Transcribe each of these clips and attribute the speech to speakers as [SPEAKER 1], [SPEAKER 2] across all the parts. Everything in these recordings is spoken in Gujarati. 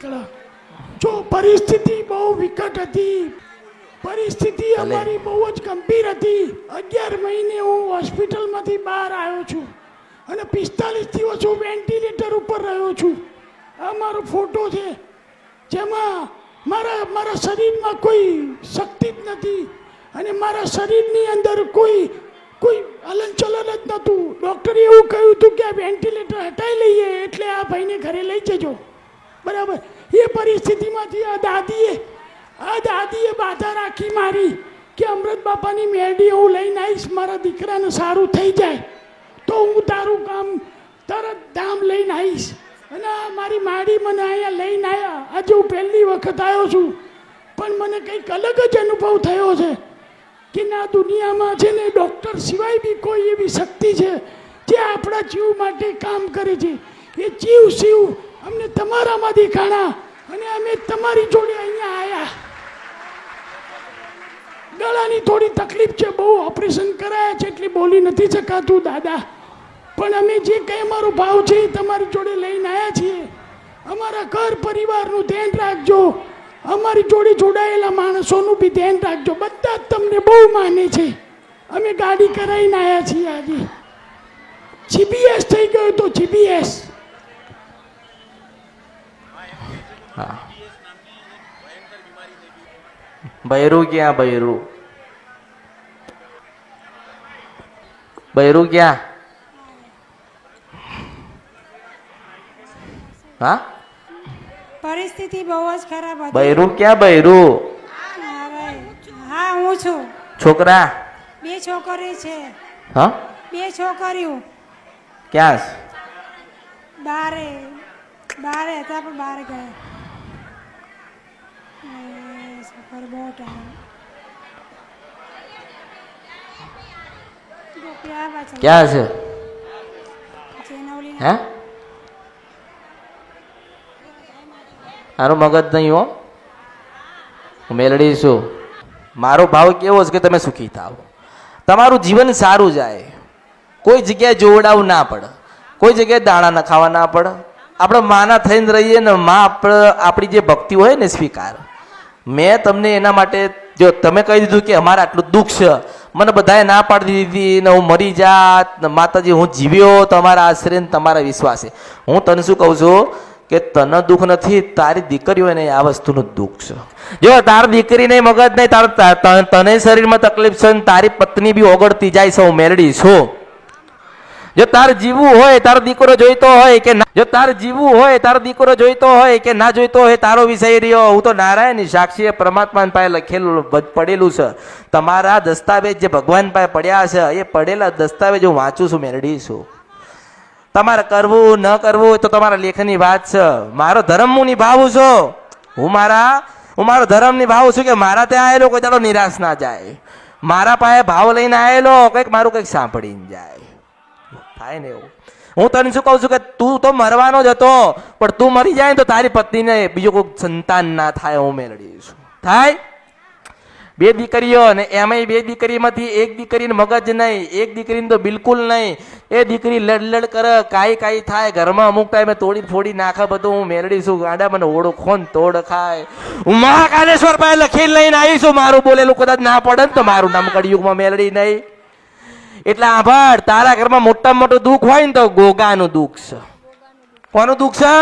[SPEAKER 1] નીકળ્યા જો પરિસ્થિતિ બહુ વિકટ હતી. પરિસ્થિતિ અમારી બહુ જ ગંભીર હતી. અગિયાર મહિને હું હોસ્પિટલમાંથી બહાર આવ્યો છું. અને પિસ્તાલીસ દિવસ હું વેન્ટિલેટર ઉપર રહ્યો છું. આ મારો ફોટો છે. જેમાં મારા મારા શરીરમાં કોઈ શક્તિ જ નથી. અને મારા શરીરની અંદર કોઈ કોઈ હલનચલન જ નહોતું. ડૉક્ટરે એવું કહ્યું હતું કે આ વેન્ટિલેટર હટાવી લઈએ એટલે આ ભાઈને ઘરે લઈ જજો. બરાબર. એ પરિસ્થિતિમાંથી આ દાદીએ આ દાદીએ બાધા રાખી મારી કે અમૃત બાપાની મેરડી હું લઈને આવીશ, મારા દીકરાને સારું થઈ જાય, તો હું તારું કામ તરત ધામ લઈને આવીશ. અને મારી માડી મને અહીંયા લઈને આવ્યા આજે હું પહેલી વખત આવ્યો છું, પણ મને કંઈક અલગ જ અનુભવ થયો છે કે ના, દુનિયામાં છે ને ડૉક્ટર સિવાય બી કોઈ એવી શક્તિ છે જે આપણા જીવ માટે કામ કરે છે. એ જીવ શિવ અમને તમારામાં ખાણા અને અમે તમારી જોડે અહીંયા આવ્યા ગળાની થોડી તકલીફ છે, બહુ ઓપરેશન કરાયા છે એટલે બોલી નથી શકાતું, દાદા. પણ અમે જે કંઈ અમારો ભાવ છે એ તમારી જોડે લઈને આવ્યા છીએ. અમારા ઘર પરિવારનું ધ્યાન રાખજો. અમારી જોડે જોડાયેલા માણસોનું બી ધ્યાન રાખજો. બધા જ તમને બહુ માને છે. અમે ગાડી કરાવીને આવ્યા છીએ આજે. જીબીએસ થઈ ગયો તો જીપીએસ
[SPEAKER 2] હા. બૈરું ક્યાં બૈરું? બૈરું ક્યાં? હા?
[SPEAKER 3] પરિસ્થિતિ બહુ જ ખરાબ હતી.
[SPEAKER 2] બૈરું ક્યાં બૈરું?
[SPEAKER 3] હા હું છું.
[SPEAKER 2] છોકરા?
[SPEAKER 3] બે છોકરી છે.
[SPEAKER 2] હા?
[SPEAKER 3] બે છોકરીઓ.
[SPEAKER 2] ક્યાં
[SPEAKER 3] બારે બારે હતા પણ બાર ગયા. સફર છે
[SPEAKER 2] ક્યાં છે હે આનું મગજ નહીં હો. હું મેલડી છું. મારો ભાવ કેવો છે કે તમે સુખી થાવ તમારું જીવન સારું જાય. કોઈ જગ્યાએ જોવડાવું ના પડે. કોઈ જગ્યાએ દાણા ના ખાવા ના પડે. આપણે માના થઈને રહીએ ને માં આપણે આપણી જે ભક્તિ હોય ને સ્વીકાર. મેં તમને એના માટે જો તમે કહી દીધું કે અમારે આટલું દુઃખ છે, મને બધાએ ના પાડી દીધી ને હું મરી જાત માતાજી હું જીવ્યો તમારા આશરે તમારા વિશ્વાસે. હું તને શું કહું છું કે તને દુઃખ નથી, તારી દીકરીઓને આ વસ્તુનું દુઃખ છે. જો તારી દીકરીને મગજ નહીં, તાર તને શરીરમાં તકલીફ છે ને તારી પત્ની બી ઓગળતી જાય છે, હું મેળડી છું. જો તાર જીવવું હોય, તારો દીકરો જોઈતો હોય કે જો તાર જીવવું હોય, તારો દીકરો જોઈતો હોય કે ના જોઈતો હોય, તારો વિષય રહ્યો. હું તો નારાયણ સાક્ષીએ પરમાત્મા પાસે લખેલું પડેલું છે. તમારા દસ્તાવેજ જે ભગવાન પાસે પડ્યા છે, એ પડેલા દસ્તાવેજ હું વાંચું છું મેળડી છું. તમારે કરવું, ન કરવું તો તમારા લેખની વાત છે. મારો ધર્મ હું નિભાવું છું. હું મારા હું મારો ધર્મ નિભાવું છું કે મારા ત્યાં આવેલો કોઈ તારો નિરાશ ના જાય. મારા પાસે ભાવ લઈને આવેલો કંઈક મારું કંઈક સાંભળીને જાય. થાય ને એવું. હું તને શું કહું છું કે તું તો મરવાનો જ હતો, પણ તું મરી જાય તો તારી પત્નીને બીજું કોઈ સંતાન ના થાય હું મેળવી છું. થાય? બે દીકરીઓ ને એમાંય બે દીકરીમાંથી એક દીકરીને મગજ નહીં, એક દીકરીને તો બિલકુલ નહીં. એ દીકરી લડ લડ કરે, કાંઈ કાંઈ થાય. ઘરમાં અમુક ટાઈમે તોડી ફોડી નાખે, બધું હું મેળવીશું ગાંડા મને ઓળખો ને તોડ ખાય. હું મહાકાલેશ્વર પાસે લખીને લઈને આવીશું મારું બોલેલું કદાચ ના પડે ને તો મારું નામ કળિયુગમાં મેળડી નહીં. એટલે આભાર. તારા ઘરમાં મોટામાં મોટું દુઃખ હોય ને તો ગોગાનું દુઃખ છે. કોનું દુઃખ છે?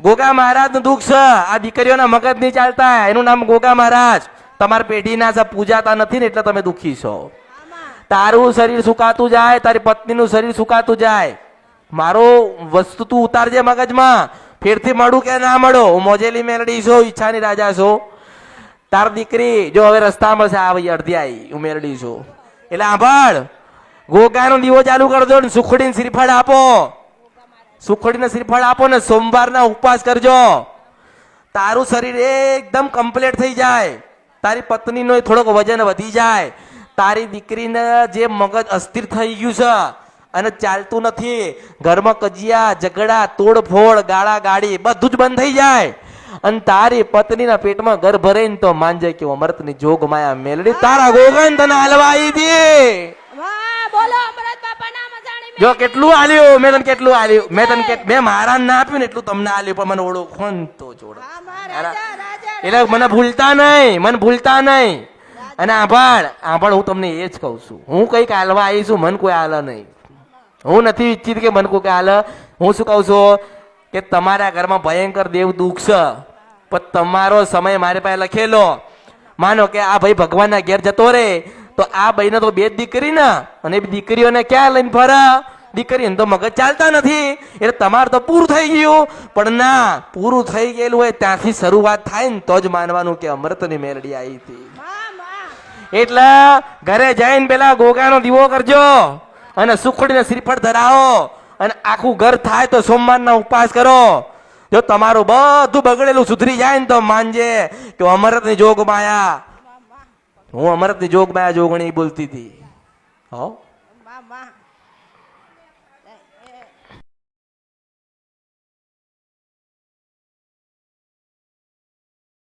[SPEAKER 2] ગોગા મહારાજનું દુઃખ છે. આ દીકરીઓના મગજ નહીં ચાલતા. એનું નામ ગોગા મહારાજ. તમારા પેઢીના છે પૂજાતા નથી ને એટલે તમે દુઃખી છો. તારું શરીર સુકાતું જાય તારી પત્નીનું શરીર સુકાતું જાય. મારો વસ્તુ તું ઉતારજે મગજમાં. ફેરથી મળું કે ના મળો? હું મોજેલી મેલડી છો ઈચ્છાની રાજા છો. તાર દીકરી જો હવે રસ્તામાં છે આ ભાઈ અડધી આવી હું મેલડી છું. એટલે આભાળ ગોગાનો દીવો ચાલુ કરજો ને સુખડીને શ્રીફળ આપો. સુખડીને શ્રીફળ આપો ને સોમવારના ઉપવાસ કરજો. તારું શરીર એકદમ કમ્પ્લીટ થઈ જાય. તારી પત્નીનો થોડોક વજન વધી જાય. તારી દીકરીને જે મગજ અસ્થિર થઈ ગયું છે અને ચાલતું નથી. ઘરમાં કજિયા, ઝઘડા, તોડફોડ ગાળા ગાડી બધું જ બંધ થઈ જાય. અને તારી પત્નીના પેટમાં ઘર ભરે તો માંજે કે અમૃતની જોગ માયા મેલડી તારા ગોગન તને હલવાઈ દે. જો કેટલું આલ્યું મેં તને કેટલું આલ્યું મેં તને મેં મારા ના આપ્યું ને એટલું તમને આલ્યું પણ મને ઓળખો ને તો જોડો એટલે મને ભૂલતા નહીં મને ભૂલતા નહીં. અને આભાળ આભાળ હું તમને એ જ કહું છું. હું કંઈક હાલવા આવી છું મન કોઈ હાલ નહીં. હું નથી ઈચ્છિત કે મન કોઈ હાલ. હું શું કહું છું? કે તમારા ઘરમાં ભયંકર દેવ દુઃખ છે, પણ તમારો સમય મારી પાસે લખેલો. માનો કે આ ભાઈ ભગવાનના ઘેર જતો રહે તો આ ભાઈને તો બે દીકરી ને, અને દીકરીઓને ક્યાં લઈને ફરા? દીકરીને તો મગજ ચાલતા નથી, એટલે તમારે તો પૂરું થઈ ગયું. પણ ના, પૂરું થઈ ગયેલું હોય ત્યાંથી શરૂઆત થાય ને તો જ માનવાનું કે અમૃતની મેલડી આવી હતી. એટલે ઘરે જઈને પેલા ગોગાનો દીવો કરજો, અને સુખડીને શ્રીફળ ધરાવો. અને આખું ઘર થાય તો સોમવારના ઉપવાસ કરો. જો તમારું બધું બગડેલું સુધરી જાય ને તો માનજે કે અમરતની જોગ માયા હું અમરતની જોગ માયા જોગણી બોલતી હતી. હો?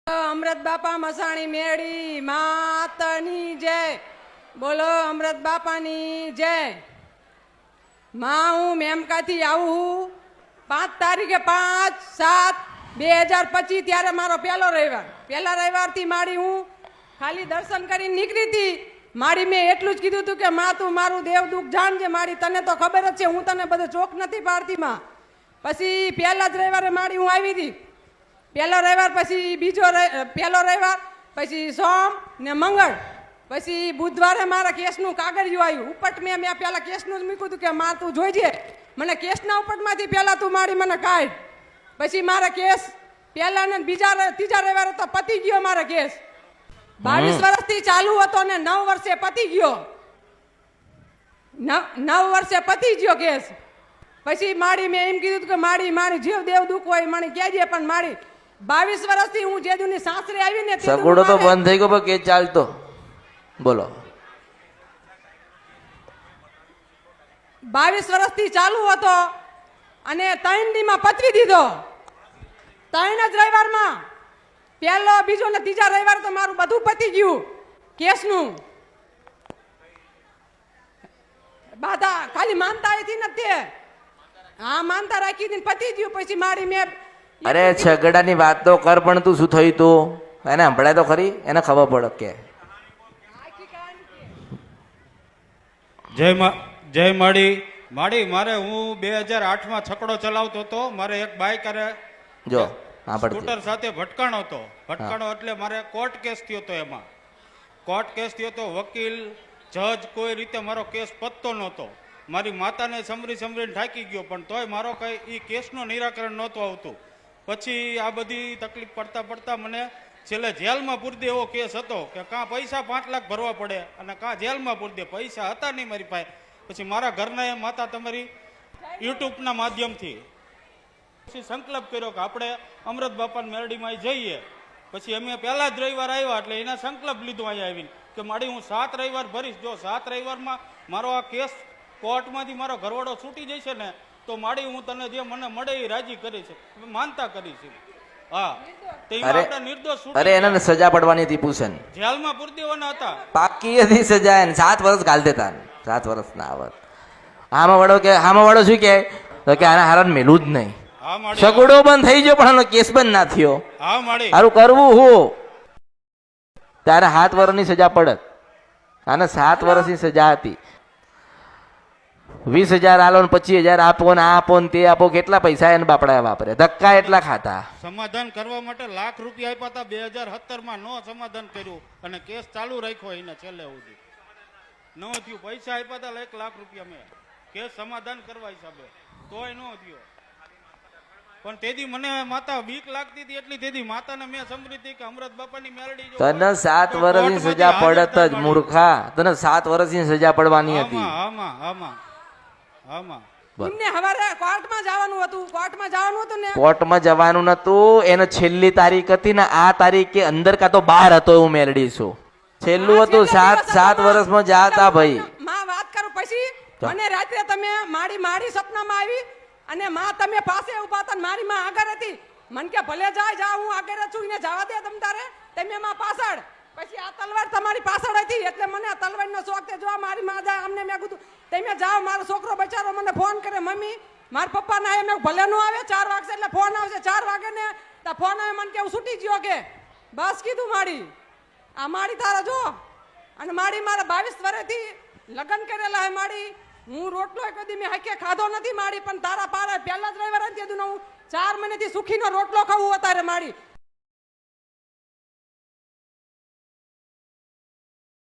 [SPEAKER 4] અમૃત બાપા મસાણી મેળી, માતની જય. બોલો અમૃત બાપાની જય. માં, હું મેમકાથી આવું પાંચ તારીખે પાંચ, સાત, બે હજાર પચીસ ત્યારે મારો પહેલો રવિવાર. પહેલા રવિવારથી મારી હું ખાલી દર્શન કરીને નીકળી હતી. મારી મેં એટલું જ કીધું હતું કે, માં, તું મારું દેવ દુઃખ જાણજે, મારી તને તો ખબર જ છે, હું તને બધો ચોક નથી પાડતી, માં. પછી પહેલા જ રવિવારે મારી હું આવી હતી. પહેલો રવિવાર, પછી બીજો પહેલો રવિવાર, પછી સોમ ને મંગળ. પછી બુધવારે મારા કેસનું કાગળિયું આવ્યું ઉપટ મેં મેં પહેલા કેસનું જ મૂક્યું હતું કે માં તું જોઈજે. મને કેસના ઉપટમાંથી પહેલા તું મારી મને કાઢ. પછી મારા કેસ પહેલા ને બીજા ત્રીજા રવિવારે તો પતી ગયો મારો કેસ. બાવીસ વર્ષથી ચાલુ હતો ને નવ વર્ષે પતી ગયો. નવ નવ વર્ષે પતી ગયો કેસ. પછી મારી મેં એમ કીધું કે મારી મારી જીવ દેવ દુઃખ હોય મને કહેજે પણ મારી બાવીસ વર્ષથી હું જેદુની સાસરે આવીને
[SPEAKER 2] સગડો તો બંધ થઈ ગયો કે ચાલતો. બોલો.
[SPEAKER 4] બાવીસ વર્ષથી ચાલુ હતો અને ત્રણ દીમાં પતરી દીધો. ત્રણ જ રવિવારમાં. પહેલો બીજો ને ત્રીજા રવિવાર તો મારું બધું પતી ગયું કેસનું. બાધા ખાલી માનતા હતી ને તે. હા માનતા રાખી હતી પતી ગયું. પછી મારી મેં
[SPEAKER 2] અરે છગડાની વાત તો કર પણ તું શું થયું તું? એને સંભળાય તો ખરી? એને ખબર પડે કે.
[SPEAKER 5] જય જય માડી. માડી મારે હું બે હજાર આઠમાં છકડો ચલાવતો હતો. મારે એક બાઈક અરે
[SPEAKER 2] જો
[SPEAKER 5] સ્કૂટર સાથે ભટકાણો હતો. ભટકાણો એટલે મારે કોર્ટ કેસ થયો હતો એમાં. કોર્ટ કેસ થયો હતો. વકીલ જજ કોઈ રીતે મારો કેસ પતતો નહોતો. મારી માતાને સમરી સમરીને થાકી ગયો પણ તોય મારો કંઈ એ કેસનું નિરાકરણ નહોતું આવતું. પછી આ બધી તકલીફ પડતા પડતા મને છેલ્લે જેલમાં પૂરદે એવો કેસ હતો કે કાં પૈસા પાંચ લાખ ભરવા પડે અને કાં જેલમાં પૂરદે પૈસા હતા નહીં મારી પાસે. પછી મારા ઘરના એ માતા તમારી યુટ્યુબના માધ્યમથી. પછી સંકલ્પ કર્યો કે આપણે અમૃત બાપાની મેરડીમાં જઈએ. પછી અમે પહેલા જ રવિવાર આવ્યા એટલે એના સંકલ્પ લીધો અહીંયા આવીને કે મારી હું સાત રવિવાર ભરીશ. જો સાત રવિવારમાં મારો આ કેસ કોર્ટમાંથી મારો ઘરવાળો છૂટી જશે ને, તો માડી હું તને જે મને મળે એ રાજી કરી છે. માનતા કરી એમાં
[SPEAKER 2] અરે એને સજા પડવાની હતી પૂછે
[SPEAKER 5] જેલમાં પૂરી હતા.
[SPEAKER 2] પાકી હતી સજા એને. સાત વર્ષ ગાલ દેતા સાત વર્ષ ના આવત વડો કે વડો શું કે? તો કે આને હારણ મેલું જ નહીં.
[SPEAKER 5] હા
[SPEAKER 2] બંધ થઈ ગયો પણ આનો કેસ બંધ ના થયો.
[SPEAKER 5] હા
[SPEAKER 2] સારું કરવું હું. ત્યારે સાત વર્ષની સજા પડત. આને સાત વર્ષની સજા હતી. વીસ હજાર આલો ને પચીસ હજાર આપો ને આપો ને તે આપો. કેટલા પૈસા એને બાપડા વાપરે ધક્કા એટલા ખાતા.
[SPEAKER 5] સમાધાન કરવા માટે લાખ રૂપિયા આપ્યા હતા. બે હજાર સત્તરમાં નો સમાધાન કર્યું અને કેસ ચાલુ રાખ્યો એને છેલ્લે સુધી. ન થયું. પૈસા આપ્યા હતા એક લાખ રૂપિયા મેં. કેસ સમાધાન કરવા હિસાબે. તોય ન થયો. પણ તેથી મને માતા બીક લાગતી હતી. એટલી તેથી માતાને મેં સમજી હતી કે અમૃત બાપાની મેલડી
[SPEAKER 2] તને સાત વર્ષની સજા પડત જ મૂર્ખા. તને સાત વર્ષની સજા પડવાની હતી.
[SPEAKER 5] આમાં આમાં આમાં.
[SPEAKER 4] કોર્ટમાં જવાનું હતું. કોર્ટમાં જવાનું હતું ને?
[SPEAKER 2] કોર્ટમાં જવાનું નતું. એને છેલ્લી તારીખ હતી ને આ તારીખે અંદર કાં તો બહાર હતો એવું મેળડી છું છેલ્લું હતું. સાત સાત વર્ષમાં જાતા ભાઈ.
[SPEAKER 4] માં વાત કરું પછી. મને રાત્રે તમે મારી મારી સપનામાં આવી અને માં તમે પાસે ઊભા હતા મારી માં આગળ હતી. મન કે ભલે જાય જા હું આગળ જ છું એને જવા દે તમ તારે. તમે માં પાછળ. પછી આ તલવાર તમારી પાછળ હતી, એટલે મને આ તલવારનો શોખ તે જો મારી માં જાય, અમને મેં કીધું તમે જાઓ, મારો છોકરો બચારો, મને ફોન કરે, મમ્મી, મારા પપ્પા ના મેં ભલે નો આવે, ચાર વાગશે એટલે ફોન આવશે. ચાર વાગે ને, તો ફોન આવે, મને કે, હું છૂટી ગયો કે? બસ કીધું મારી. આ મારી તારા જો, અને મારી મારા બાવીસ વર્ષથી લગ્ન કરેલા હે મારી. હું રોટલો કદી મેં હકે ખાધો નથી મારી, પણ તારા પારા પહેલા જ રવિવાર હતી હું ચાર મહિનેથી સુખીનો રોટલો ખાવું અત્યારે માડી